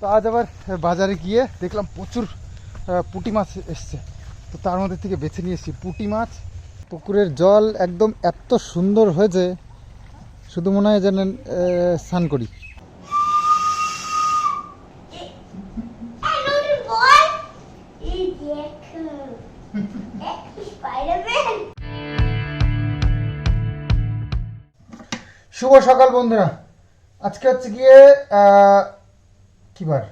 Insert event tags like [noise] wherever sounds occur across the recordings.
তো আজ আবার বাজারে গিয়ে দেখলাম প্রচুর পুটি মাছ এসছে। তো তার মধ্যে থেকে বেছে নিয়ে এসেছি পুটি মাছ। পুকুরের জল একদম এত সুন্দর হয়েছে, শুধু মনে হয় যেন স্নান করি। শুভ সকাল বন্ধুরা। আজকে হচ্ছে গিয়ে আহ, কি বার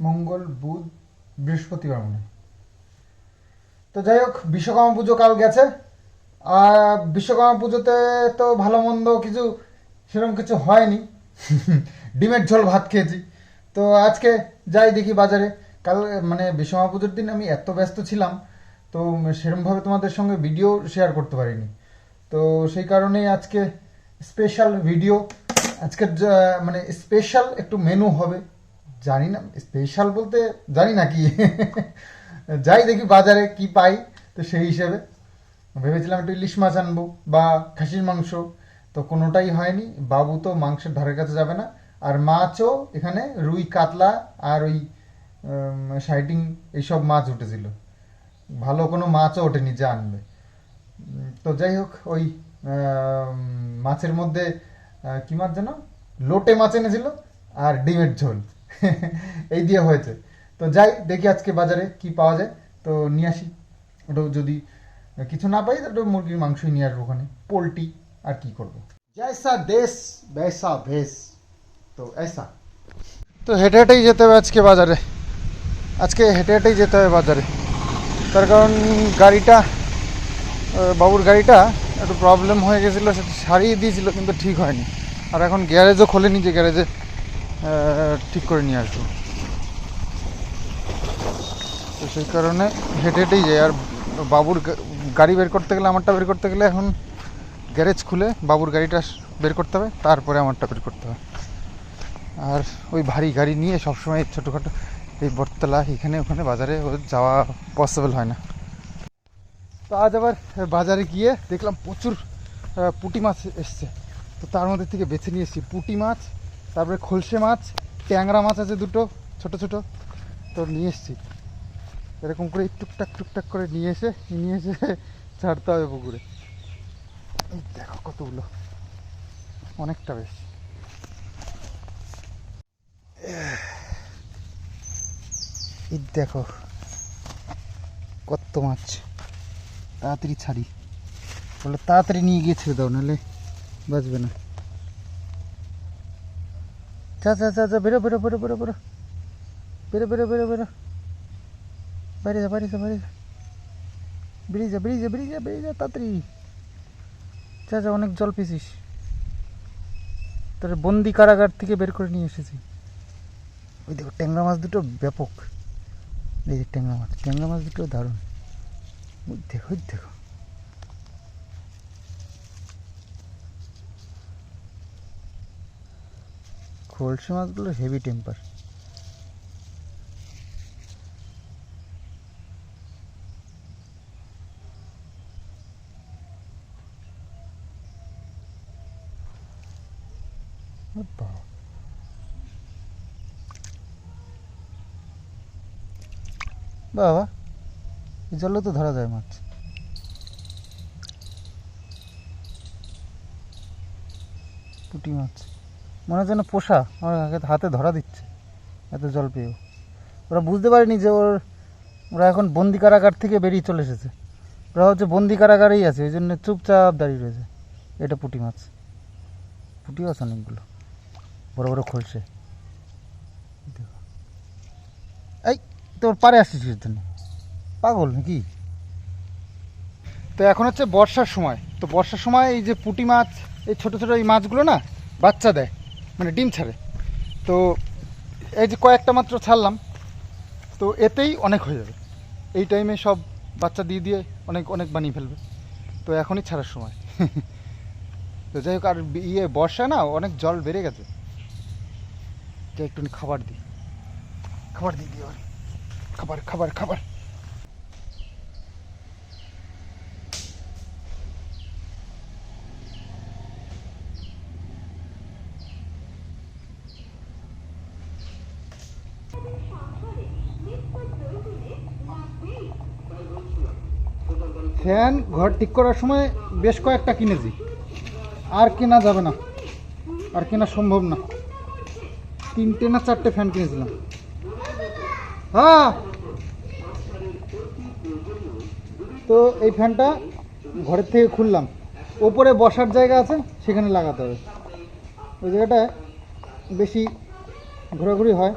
মঙ্গল বুধ বৃহস্পতিবার মনে তো যাই হোক বিশ্বকর্মা পুজো কাল গেছে। আর বিশ্বকর্মা পুজোতে তো ভালো মন্দ কিছু সেরকম কিছু হয়নি। [laughs] ডিমের ঝোল ভাত খেয়েছি। তো আজকে যাই দেখি বাজারে। কাল মানে বিশ্বকর্মা পুজোর দিন আমি এত ব্যস্ত ছিলাম তো সেরকমভাবে তোমাদের সঙ্গে ভিডিও শেয়ার করতে পারিনি। তো সেই কারণেই আজকে স্পেশাল ভিডিও আজকে মানে স্পেশাল একটু মেনু হবে। জানি না স্পেশাল বলতে জানি না কি। [laughs] যাই দেখি বাজারে কি পাই, তো সেই হিসেবে। ভেবেছিলাম একটু ইলিশ মাছ আনব বা খাসির মাংস, তো কোনোটাই হয়নি। বাবু তো মাংসের ধারের কাছে যাবে না। আর মাছও এখানে রুই কাতলা আর ওই সাইটিং এইসব মাছ উঠেছিল। ভালো কোনো মাছও ওঠেনি, যা আনবে। তো যাই হোক, ওই মাছের মধ্যে কি মাছ যেন? লোটে মাছ এনেছিল আর ডিমের ঝোল। [laughs] এই দিয়ে হয়েছে। তো যাই দেখি আজকে বাজারে কি পাওয়া যায়। তো নিয়ে আসি। ওটাও যদি কিছু না পাই তো মুরগির মাংসই নিয়ে আসব ওখানে। পোলট্রি আর কি করব? জয়সা দেশ বেসা ভেস। তো এসা। তো হেঁটে হেঁটেই যেতে হবে আজকে বাজারে। আজকে হেঁটে হেঁটেই যেতে হবে বাজারে। তার কারণ গাড়িটা বাবুর গাড়িটা একটু প্রবলেম হয়ে গেছিল, সেটা সারিয়ে দিয়েছিল, কিন্তু ঠিক হয়নি। আর এখন গ্যারেজও খোলেনি যে গ্যারেজে ঠিক করে নিয়ে আসব। তো সেই কারণে হেঁটে হেঁটেই যাই। আর বাবুর গাড়ি বের করতে গেলে, আমারটা বের করতে গেলে এখন গ্যারেজ খুলে বাবুর গাড়িটা বের করতে হবে, তারপরে আমারটা বের করতে হবে। আর ওই ভারী গাড়ি নিয়ে সবসময় ছোটোখাটো এই বটতলা, এখানে ওখানে বাজারে যাওয়া পসিবল হয় না। তো আজ আবার বাজারে গিয়ে দেখলাম প্রচুর পুটি মাছ এসছে। তো তার মধ্যে থেকে বেছে নিয়ে এসেছি। পুঁটি মাছ, তারপরে খলসে মাছ, ট্যাংরা মাছ আছে দুটো, ছোট ছোট। তো নিয়ে এসেছি। এরকম করে টুকটাক টুকটাক করে নিয়ে এসে নিয়ে এসে [laughs] ছাড়তে হবে পুকুরে। এই দেখো কতগুলো। অনেকটা বেশ। এই দেখো, কত মাছ। তাড়াতাড়ি ছাড়ি। বলে, তাড়াতাড়ি নিয়ে গিয়ে ছেড়ে দাও, নাহলে বাঁচবে না। চা চা চা চা বেরো বেরো বেরো বেরো বেরো। বেরো বেরো বেরো বেরো। বাইরে যা বাইরে যা বাইরে যা। বেরিয়ে যা বেরিয়ে যা বেরিয়ে যা বেরিয়ে যা, তাড়াতাড়ি। চা চা অনেক জল পেয়েছিস। তোর বন্দি কারাগার থেকে বের করে নিয়ে এসেছি। ওই দেখো, ট্যাংরা মাছ দুটো ব্যাপক। এই যে ট্যাংরা মাছ ট্যাংরা মাছ দুটো দারুণ। দেখো দেখো। খোলসে হেভি টেম্পার বাবা। জলে তো ধরা যায় মাছ। পুঁটি মাছ। মনে হচ্ছে যেন পোষা, আমার হাতে- ধরা দিচ্ছে, এত জল পেয়েও। ওরা বুঝতে পারেনি যে ওর, ওরা এখন বন্দি কারাগার থেকে বেরিয়ে চলে এসেছে। ওরা হচ্ছে বন্দি কারাগারেই আছে, ওই জন্য চুপচাপ দাঁড়িয়ে রয়েছে। এটা পুঁটি মাছ। পুঁটি মাছ অনেকগুলো। বড় বড় খোলসে। এই, তোর পারে আসছিস জন্য পাগল নাকি? তো এখন হচ্ছে বর্ষার সময়। তো বর্ষার সময় এই যে পুঁটি মাছ, এই ছোট ছোট এই মাছগুলো না বাচ্চা দেয় মানে ডিম ছাড়ে। তো এই যে কয়েকটা মাত্র ছাড়লাম, তো এতেই অনেক হয়ে যাবে। এই টাইমে সব বাচ্চা দিয়ে দিয়ে অনেক অনেক বানিয়ে ফেলবে। তো এখনই ছাড়ার সময়। তো যাই হোক, আর ইয়ে বর্ষা না অনেক জল বেড়ে গেছে। যে একটু খাবার দিই। খাবার দিই দিই খাবার খাবার খাবার। ফ্যান, ঘর ঠিক করার সময় বেশ কয়েকটা কিনেছি। আর কেনা যাবে না। আর কেনা সম্ভব না। তিনটে না চারটে ফ্যান কিনেছিলাম। হ্যাঁ! তো এই ফ্যানটা ঘরের থেকে খুললাম। ওপরে বসার জায়গা আছে, সেখানে লাগাতে হবে। ওই জায়গাটায় বেশি ঘোরাঘুরি হয়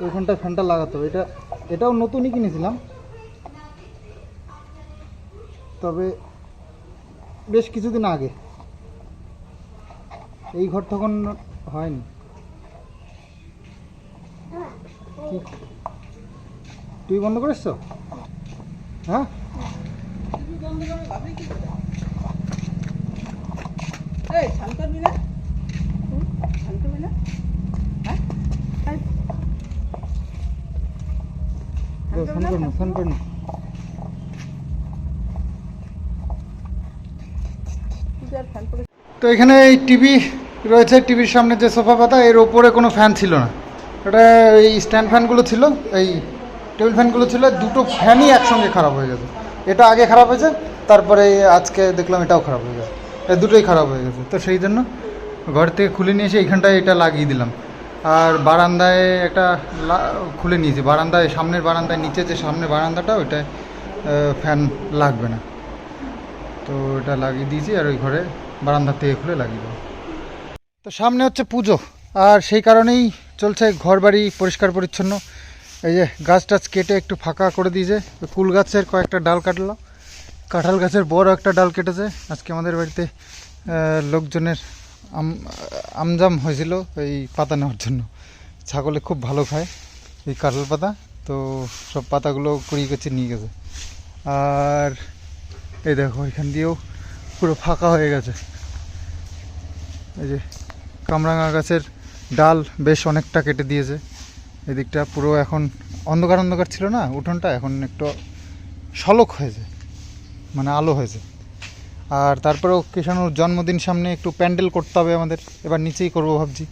ওইখানটায় ফ্যানটা লাগাতে হবে। এটা, এটাও নতুনই কিনেছিলাম। তবে বেশ কিছুদিন আগে। এই ঘর তখন হয়নি। তুই বন্ধ করিস তো হ্যাঁ? ফোন ফোন না তুই তো এখানে এই টিভি রয়েছে, টিভির সামনে যে সোফা পাতা, এর ওপরে কোনো ফ্যান ছিল না। ওটা এই স্ট্যান্ড ফ্যানগুলো ছিল, এই টেবিল ফ্যানগুলো ছিল, দুটো ফ্যানই একসঙ্গে খারাপ হয়ে গেছে। এটা আগে খারাপ হয়েছে, তারপরে আজকে দেখলাম এটাও খারাপ হয়ে গেছে। এই দুটোই খারাপ হয়ে গেছে। তো সেই জন্য ঘর থেকে খুলে নিয়ে এসে এইখানটায় এটা লাগিয়ে দিলাম। আর বারান্দায় একটা খুলে নিয়েছি। বারান্দায়, সামনের বারান্দায়, নিচে যে সামনের বারান্দাটা, ওইটায় ফ্যান লাগবে না। তো এটা লাগিয়ে দিয়েছি আর ওই ঘরে বারান্দা থেকে খুলে লাগিয়ে তো সামনে হচ্ছে পুজো, আর সেই কারণেই চলছে ঘর বাড়ি পরিষ্কার পরিচ্ছন্ন। এই যে গাছ টাছ কেটে একটু ফাঁকা করে দিয়েছে কুল গাছের কয়েকটা ডাল কাটলো। কাঁঠাল গাছের বড় একটা ডাল কেটেছে। আজকে আমাদের বাড়িতে লোকজনের আম, আমজাম হয়েছিল এই পাতা নেওয়ার জন্য। ছাগলে খুব ভালো খায় এই কাঁঠাল পাতা, তো সব পাতাগুলো কুড়িয়ে কেচে নিয়ে গেছে। আর এই দেখো, এখান দিয়েও পুরো ফাঁকা হয়ে গেছে। এই যে কামরাঙা গাছের ডাল বেশ অনেকটা কেটে দিয়েছে। এদিকটা পুরো এখন অন্ধকার অন্ধকার ছিল না, উঠোনটা এখন একটু সলক হয়েছে মানে আলো হয়েছে। আর তারপরেও কিষাণুর জন্মদিন সামনে একটু প্যান্ডেল করতে হবে আমাদের, এবার নিচেই করব ভাবছি।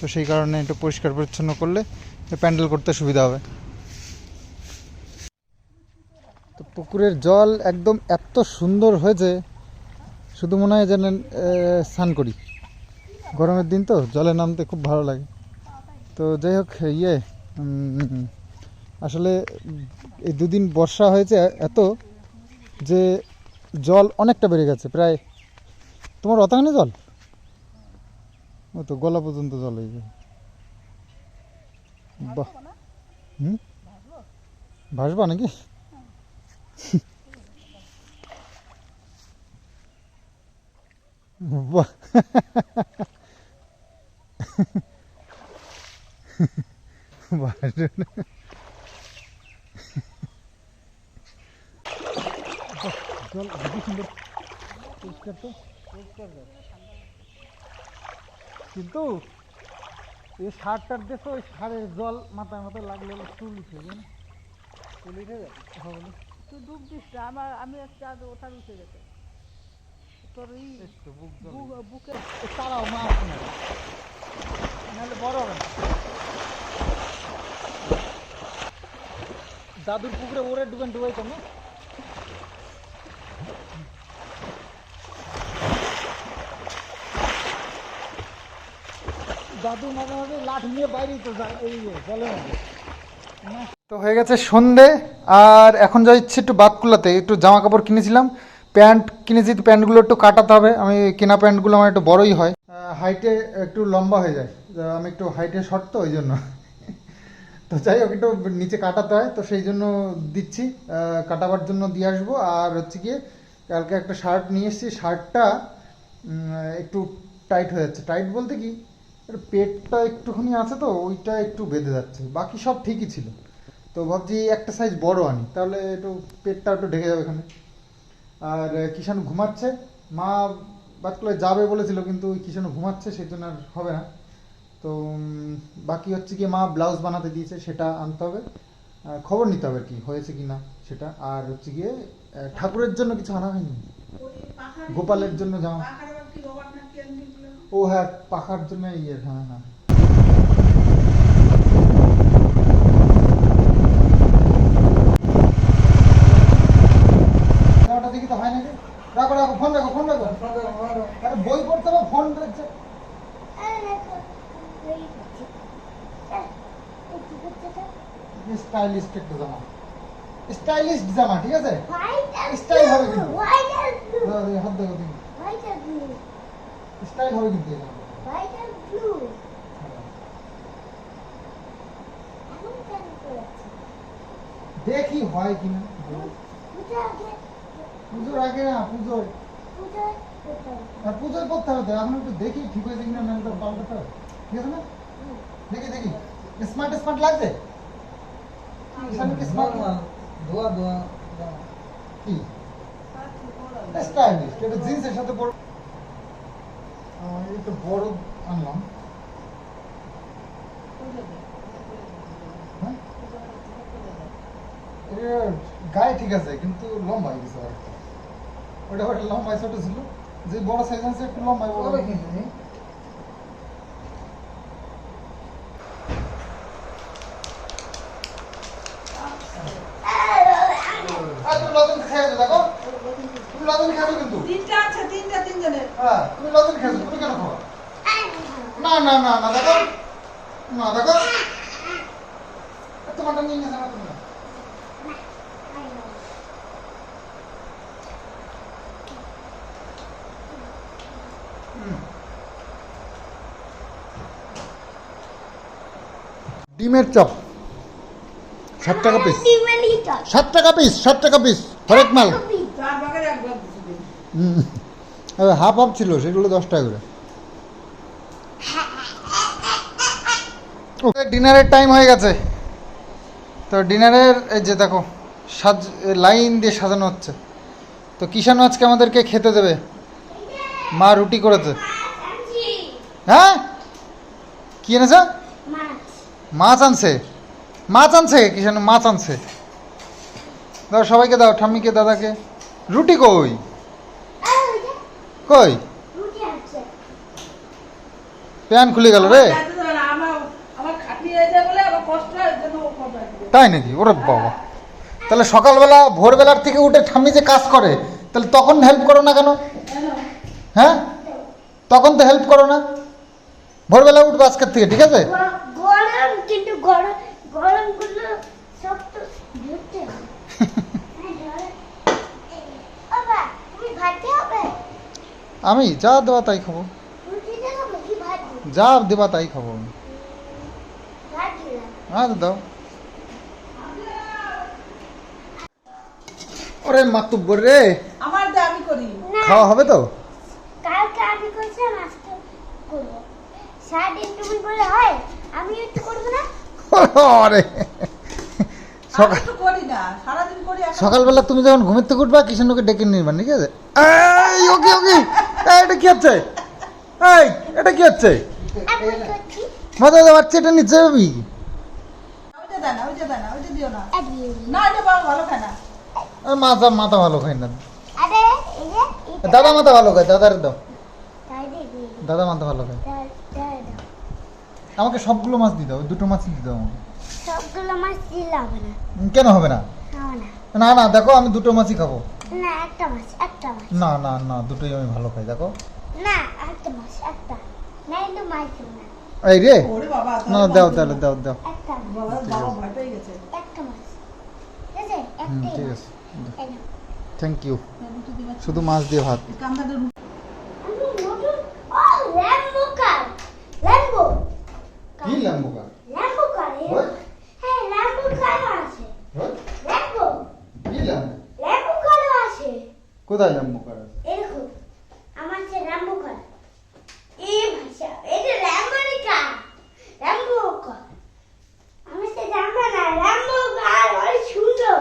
তো সেই কারণে একটু পরিষ্কার পরিচ্ছন্ন করলে প্যান্ডেল করতে সুবিধা হবে। তো পুকুরের জল একদম এত সুন্দর হয়েছে, শুধু মনে হয় যেন স্নান করি। গরমের দিন তো, জলে নামতে খুব ভালো লাগে। তো যাই হোক ইয়ে আসলে এই দুদিন বর্ষা হয়েছে এত যে জল অনেকটা বেড়ে গেছে, প্রায় তোমার অতাখানি জল? ও তো গলা পর্যন্ত জল হয়ে গেছে। বাহ। হুম? ভাসবা নাকি? বাহ। ভাসবে না। জল হেবি সুন্দর পরিষ্কার তো কিন্তু এই সারটার দেখো ওই সারের জল মাথায় মাথায় লাগলে চুল উঠে যায় চুল উঠে যায় হ্যাঁ বলো। তুই ডুব দিস আমার আমি একটা ওঠার উঠে গেছে তোর এই বুক তারাও মাছ দাদুর পুকুরে ওরে ডুবেন ডুবাইতাম না? দাদু মাঝে মাঝে লাঠি নিয়ে বাইরেই তো যায়, এই জলের তো হয়ে গেছে সন্ধে, আর এখন যা যাচ্ছি একটু বাতকুলাতে একটু জামা কাপড় কিনেছিলাম। প্যান্ট কিনেছি, তো প্যান্টগুলো একটু কাটাতে হবে। আমি কেনা প্যান্টগুলো আমার একটু বড়ই হয়। হাইটে একটু লম্বা হয়ে যায়। আমি একটু হাইটে শর্ট তো, ওই জন্য। তো যাই হোক, একটু নিচে কাটাতে হয়, তো সেই জন্য দিচ্ছি। কাটাবার জন্য দিয়ে আসব। আর হচ্ছে গিয়ে, কালকে একটা শার্ট নিয়ে এসেছি। শার্টটা একটু টাইট হয়ে যাচ্ছে। টাইট বলতে কি পেটটা একটুখানি আছে তো, ওইটা একটু বেঁধে যাচ্ছে। বাকি সব ঠিকই ছিল। তো ভাবছি একটা সাইজ বড় আনি। তাহলে একটু পেটটা একটু ঢেকে যাবে এখানে। আর কিষান ঘুমাচ্ছে। মা বাতকুলে যাবে বলেছিল কিন্তু ওই যেন ঘুমাচ্ছে সেই জন্য আর হবে না। তো বাকি হচ্ছে কি মা ব্লাউজ বানাতে দিয়েছে সেটা আনতে হবে। খবর নিতে হবে আর কি হয়েছে কি না সেটা। আর হচ্ছে গিয়ে ঠাকুরের জন্য কিছু আনা হয়নি? গোপালের জন্য জামা ও হ্যাঁ পাখার জন্য ইয়ে হ্যাঁ হ্যাঁ জামাটা দেখি তো রাখো রাখো ফোন রাখো ফোন রাখো আরে বই পড়তে হবে ফোন দেখছে? স্টাইলিশ একটা জামা স্টাইলিশ জামা ঠিক আছে Style হবে কিন্তু। white and blue, দাও, দাও, হাত দেখো তুমি white and blue, স্টাইল হবে কিন্তু করেছে? দেখি হয় কিনা পুজোর আগে না পুজোর পূজায় করতে হবে। আর পুজোয় করতে হবে তো এখন একটু দেখি ঠিক হয়েছে কিনা না তো পাল্টাতে হবে। ঠিক আছে না? দেখি দেখি। স্মার্ট স্মার্ট লাগছে? স্মার্ট ধোয়া ধোয়া কি? স্টাইলিশ এটা জিন্সের সাথে পর। একটু বড় আনলাম। হ্যাঁ? গায়ে ঠিক আছে কিন্তু লম্বা হয়ে গেছে। ওটা ওটা লম্বা ছোট ছিল যে বড় সাইজ আছে একটু লম্বা বড় আর তুমি লজেন খেয়ে দেখো। তুমি লজেন খাবে কিন্তু। তিনটা আছে তিনটা তিনজনের। হ্যাঁ তুমি লজেন খেয়েছো তুমি কেন খাও না না না না দেখো। না দেখো। তোমারটা নিয়ে গেছে না তুমি না। হুম। ডিমের চপ। ষাট টাকা পিস ষাট টাকা পিস ষাট টাকা পিস হরেক মাল। হাফ হাফ ছিল সেগুলো দশ টাকা করে। ডিনারের টাইম হয়ে গেছে। তো ডিনারের এই যে দেখো সাজ লাইন দিয়ে সাজানো হচ্ছে। তো কিষানু আজকে আমাদেরকে খেতে দেবে। মা রুটি করেছে। হ্যাঁ? কি এনেছে? মাছ আনছে। মাছ আনছে? কিষানু মাছ আনছে। দাও সবাইকে দাও, ঠাম্মিকে, দাদাকে। রুটি কই? কই? প্যান খুলে গেল রে। তাই নাকি? ওরে বাবা। তাহলে সকালবেলা, ভোরবেলার থেকে উঠে ঠাম্মি যে কাজ করে, তাহলে তখন হেল্প করো না কেন? হ্যাঁ? তখন তো হেল্প করো না। ভোরবেলা উঠবো আজকের থেকে, ঠিক আছে? কিন্তু গরম গরমগুলো সব তো ধরতে আমি যা দেওয়া তাই খাব? যা দেবা তাই খাব আমি। ভাত দিলাম আর দাও। ওরে মাতুব্বর রে। আমার আমি করি। খাওয়া হবে তো? কালকে আমি করছিলাম আজকে করব। সারাদিন তুমি বলে হয়? আমি একটু করব না? [laughs] আরে। সকাল করি না সারাদিন করি সকালবেলা তুমি যখন ঘুমের থেকে উঠবা কিষানকে ডেকে নিবা ঠিক আছে? এই ওকে ওকে। এই, এটা কি হচ্ছে? এই এটা কি হচ্ছে? মজা মজা বাচ্চা এটা নিচে যাবি দিও খায় মাথা মাথা ভালো খাই না। দাদা মাথা ভালো খায় দাদার দাও। দাদা মাথা ভালো খায়। দাও। আমাকে সবগুলো মাছ দিতে হবে দুটো মাছ দিতে দাও আমাকে। সবগুলো মাছ দিলে হবে না। কেন হবে না? হবে না। না না দেখো আমি দুটো মাছই খাব। না একটা মাছ একটা মাছ। না না না দুটোই আমি ভালো খাই দেখো। না একটা মাছ একটা। না কিন্তু মাছ না। এই রে! ওরে বাবা না দাও তাহলে দাও দাও। একটা বাবা বাবা ভয় পেয়ে গেছে। একটা মাছ। ঠিক আছে? হুম ঠিক আছে। থ্যাংক ইউ শুধু মাছ দিয়ে ভাত কামড়াতে রুটি আমি নতুন ও ল্যাম্বো কার? ল্যাম্বো কার? হ্যাঁ? ল্যাম্বো কার আছে। ল্যাম্বো কি ল্যাম্বো ল্যাম্বো কার আছে। কোথায় ল্যাম্বো কার আছে এরকম আমার সে ল্যাম্বো কার এই ভাষা এটা ল্যাম্বো কার ল্যাম্বো কার আমি সে জানব না ল্যাম্বো কার অনেক সুন্দর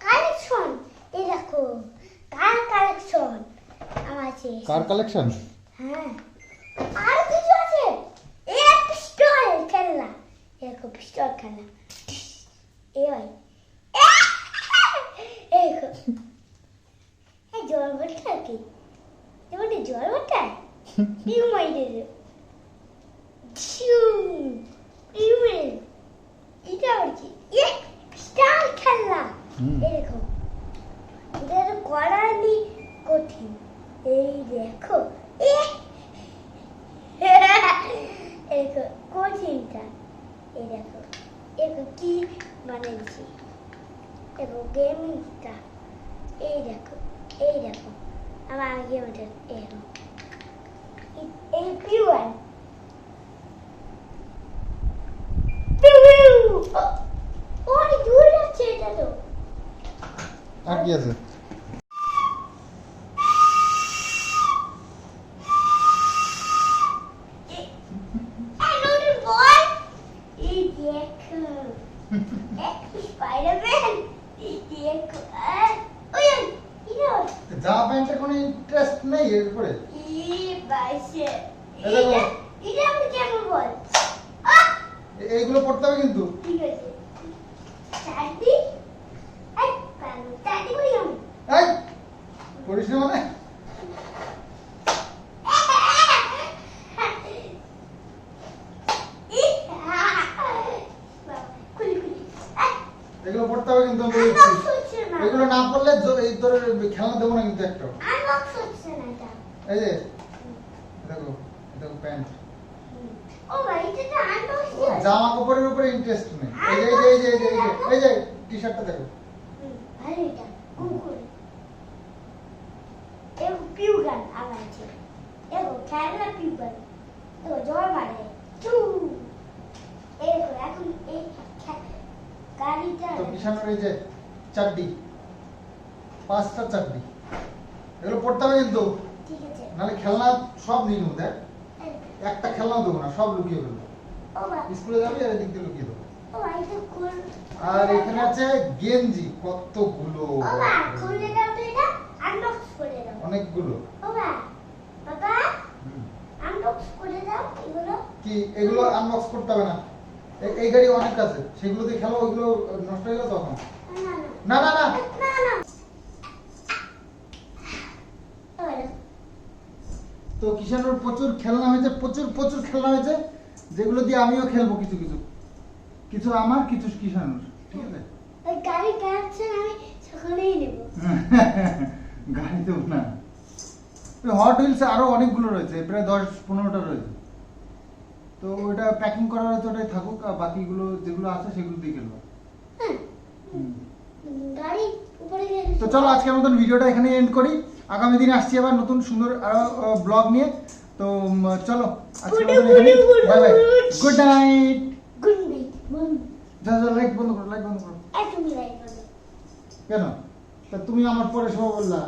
কালেকশন এই দেখো কার কালেকশন আমার আছে কার কালেকশন হ্যাঁ। আর কিছু আছে। এই পিস্তল খেলনা। এরকম পিস্তল খেলনা। এই ভাই। এই। এই জল ভরটা কি? যেমন জল ভরটা পিউ মাইরে ছিউ পিউ এটা আর কি? এ স্টার খেলনা। এরকম এটা তো করানি কঠিন এই দেখো এ এরকম কঠিনটা এই দেখো এরকম কি বানিয়েছি এবং গেমিংটা এই দেখো এই দেখো আমার গেমটা এরকম এই- পিওয়ান আর কি I know the boy. এই দেখো স্পাইডারম্যান এই দেখো আহ, ওই ওই, ইনো জামা প্যান্টের কোনো ইন্টারেস্ট নেই এর উপরে ই বাইসে এই দেখো। এটা এটা আমি কেমন বল আহ এ- এইগুলো পড়তে হবে কিন্তু ঠিক আছে চারটি এই পালো চারটি করি আমি এই করিস না মানে খুলি খুলি আহ, এগুলো পড়তে হবে কিন্তু আমি বলে unbox দিচ্ছি। হচ্ছে না পড়লে এই তোর খেলনা দেবো না কিন্তু একটা। এই যে দেখো দেখো প্যান্ট। জামা কাপড়ের উপরে ইন্টারেস্ট নেই। এই যে এই যে এই যে এই যে টি শার্টটা দেখো। গাড়িটা তো কিষানের এই যে চারটি। পাঁচটা চারটি এগুলো পড়তে হবে কিন্তু। নাহলে খেলনা সব নিয়ে নেব দেখ। একটা খেলনাও দেবো না সব লুকিয়ে ফেলব। স্কুলে যাবি আর এদিক দিয়ে লুকিয়ে দেবো। আর এখানে আছে গেঞ্জি কতগুলো? অনেকগুলো। কি এগুলো আনবক্স করতে হবে না। এই গাড়ি অনেক আছে সেগুলো দিয়ে খেলো ওইগুলো নষ্ট হয়ে গেল তখন। না না না না না না না ও ভাই, তো কিষানোর প্রচুর খেলনা হয়েছে প্রচুর প্রচুর খেলনা হয়েছে যেগুলো দিয়ে আমিও খেলব কিছু কিছু। কিছু আমার কিছু কিষানোর ঠিক আছে? গাড়ি আমি সকালেই নেব। [laughs] গাড়ি দেবো না। হট হুইলস আরও অনেকগুলো রয়েছে প্রায় দশ পনেরোটা রয়েছে। তো ওটা প্যাকিং করা রয়েছে ওটাই থাকুক আর বাকিগুলো যেগুলো আছে সেগুলো দিয়ে খেলব। তো চলো আজকের মতন ভিডিওটা এখানে এন্ড করি। আগামী দিনে আসছি আবার নতুন সুন্দর আরও ব্লগ নিয়ে। তো চলো good bye bye night good night বন্ধু। করো লাইক বন্ধ করো। কেন? তা তুমি আমার পরে সব বললা।